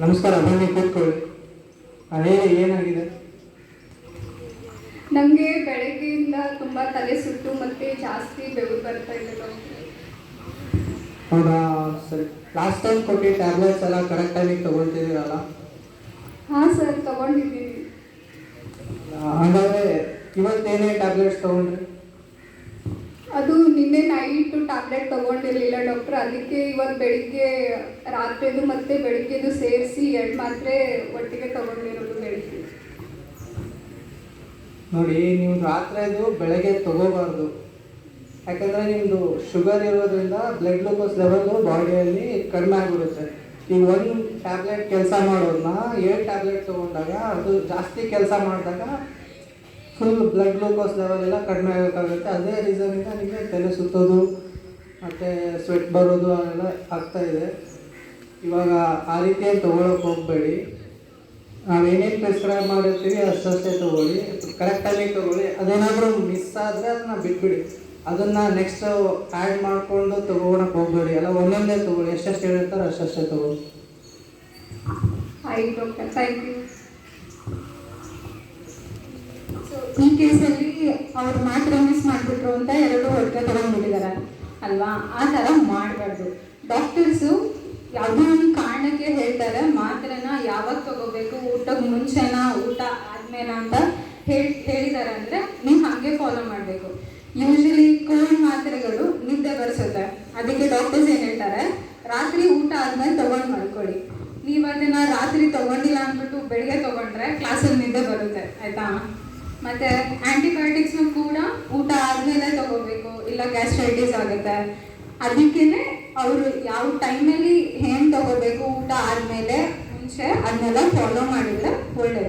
ನಮಸ್ಕಾರ ಬನ್ನಿ ಕೂತ್ಕೊಳ್ಳಿ ಅದೇ ಏನಾಗಿದೆ? ನಮಗೆ ಬೆಳಗ್ಗೆಯಿಂದ ತುಂಬ ತಲೆ ಸುಟ್ಟು ಮತ್ತೆ ಜಾಸ್ತಿ ಬೆವರು ಬರ್ತಾ ಇದೆ ಹೌದಾ? ಸರಿ. ಲಾಸ್ಟ್ ಟೈಮ್ ಕೊಟ್ಟಿದ್ದ ಟ್ಯಾಬ್ಲೆಟ್ಸ್ ಎಲ್ಲ ಕರೆಕ್ಟ್ ಟೈಮಿಗೆ ತಗೊಳ್ತಿದ್ದೀರಲ್ಲ? ಹಾಂ ಸರ್ ತಗೊಂಡಿದ್ದೀನಿ. ಹಾಗಾದ್ರೆ ಇವತ್ತೇನೇ ಟ್ಯಾಬ್ಲೆಟ್ಸ್ ತೊಗೊಂಡ್ರಿ? ನೈಟು ಟ್ಯಾಬ್ಲೆಟ್ ತೊಗೊಂಡಿರಲಿಲ್ಲ ಡಾಕ್ಟ್ರ್ ಅದಕ್ಕೆ ಇವತ್ತು ಬೆಳಿಗ್ಗೆ ರಾತ್ರಿದು ಮತ್ತು ಬೆಳಿಗ್ಗೆದು ಸೇರಿಸಿ ಎರಡು ಮಾತ್ರೆ ಒಟ್ಟಿಗೆ ತೊಗೊಂಡಿರೋದು ಬೆಳಿಗ್ಗೆ. ನೋಡಿ, ನೀವು ರಾತ್ರಿದು ಬೆಳಗ್ಗೆ ತೊಗೋಬಾರ್ದು. ಯಾಕಂದರೆ ನಿಮ್ಮದು ಶುಗರ್ ಇರೋದ್ರಿಂದ ಬ್ಲಡ್ ಗ್ಲೂಕೋಸ್ ಲೆವೆಲ್ಲು ಬಾಡಿಯಲ್ಲಿ ಕಡಿಮೆ ಆಗಿರುತ್ತೆ ಈಗ ಒಂದು ಟ್ಯಾಬ್ಲೆಟ್ ಕೆಲಸ ಮಾಡೋದನ್ನ ಏಳು ಟ್ಯಾಬ್ಲೆಟ್ ತೊಗೊಂಡಾಗ ಅದು ಜಾಸ್ತಿ ಕೆಲಸ ಮಾಡಿದಾಗ ಫುಲ್ ಬ್ಲಡ್ ಗ್ಲೂಕೋಸ್ ಲೆವೆಲ್ ಎಲ್ಲ ಕಡಿಮೆ ಆಗಬೇಕಾಗುತ್ತೆ. ಅದೇ ರೀಸನಿಂದ ನಿಮಗೆ ತಲೆ ಸುತ್ತೋದು, ಮತ್ತು ಸ್ವೆಟ್ ಬರೋದು ಅದೆಲ್ಲ ಆಗ್ತಾ ಇದೆ. ಇವಾಗ ಆ ರೀತಿ ತೊಗೊಳಕ್ಕೆ ಹೋಗಬೇಡಿ. ಏನೇನು ಪ್ರಿಸ್ಕ್ರೈಬ್ ಮಾಡಿರ್ತೀವಿ ಅಷ್ಟಷ್ಟೇ ತೊಗೊಳ್ಳಿ. ಕರೆಕ್ಟಾಗಿ ತೊಗೊಳ್ಳಿ. ಅದೇನಾದರೂ ಮಿಸ್ ಆದರೆ ಅದನ್ನ ಬಿಟ್ಬಿಡಿ. ಅದನ್ನು ನೆಕ್ಸ್ಟ್ ಆ್ಯಡ್ ಮಾಡಿಕೊಂಡು ತೊಗೊಳಕ್ಕೆ ಹೋಗಬೇಡಿ. ಎಲ್ಲ ಒಂದೊಂದೇ ತೊಗೊಳ್ಳಿ. ಎಷ್ಟೆಷ್ಟು ಹೇಳಿರ್ತಾರೆ ಅಷ್ಟಷ್ಟೇ ತೊಗೊಳ್ಳಿ. ಆಯ್ತು ಥ್ಯಾಂಕ್ ಯು ಈ ಕೇಸಲ್ಲಿ ಅವ್ರು ಮಾತ್ರ ಮಿಸ್ ಮಾಡಿಬಿಟ್ರು ಅಂತ ಎರಡು ಹೊರಗೆ ತಗೊಂಡ್ಬಿಟ್ಟಿದ್ದಾರೆ ಅಲ್ವಾ? ಆ ಥರ ಮಾಡಬಾರ್ದು. ಡಾಕ್ಟರ್ಸು ಯಾವುದೋ ಒಂದು ಕಾರಣಕ್ಕೆ ಹೇಳ್ತಾರೆ, ಮಾತ್ರನ ಯಾವಾಗ ತಗೋಬೇಕು, ಊಟಕ್ಕೆ ಮುಂಚೆನಾ, ಊಟ ಆದ್ಮೇಲೆ ಅಂತ ಹೇಳಿ ಹೇಳಿದ್ದಾರೆ ಅಂದರೆ ನೀವು ಹಾಗೆ ಫಾಲೋ ಮಾಡಬೇಕು. ಯೂಶಲಿ ಕೋಲ್ಡ್ ಮಾತ್ರೆಗಳು ನಿದ್ದೆ ಬರೆಸುತ್ತೆ. ಅದಕ್ಕೆ ಡಾಕ್ಟರ್ಸ್ ಏನು ಹೇಳ್ತಾರೆ, ರಾತ್ರಿ ಊಟ ಆದ್ಮೇಲೆ ತಗೊಂಡು ಮಾಡ್ಕೊಳ್ಳಿ ನೀವು ಅದನ್ನು ರಾತ್ರಿ ತಗೊಂಡಿಲ್ಲ ಅಂದ್ಬಿಟ್ಟು ಬೆಳಿಗ್ಗೆ ತಗೊಂಡ್ರೆ ಕ್ಲಾಸಲ್ಲಿ ನಿದ್ದೆ ಬರುತ್ತೆ, ಆಯ್ತಾ? ಮತ್ತೆ ಆಂಟಿಬಯೋಟಿಕ್ಸ್ ಕೂಡ ಊಟ ಆದ್ಮೇಲೆ ತಗೋಬೇಕು, ಇಲ್ಲ ಗ್ಯಾಸ್ಟ್ರೈಟಿಸ್ ಆಗುತ್ತೆ. ಅದಕ್ಕೇನೆ ಅವರು ಯಾವ ಟೈಮಲ್ಲಿ ಏನು ತಗೋಬೇಕು ಊಟ ಆದ್ಮೇಲೆ ಮುಂಚೆ ಅದನ್ನೆಲ್ಲ ಫಾಲೋ ಮಾಡಿದ್ರೆ ಒಳ್ಳೆ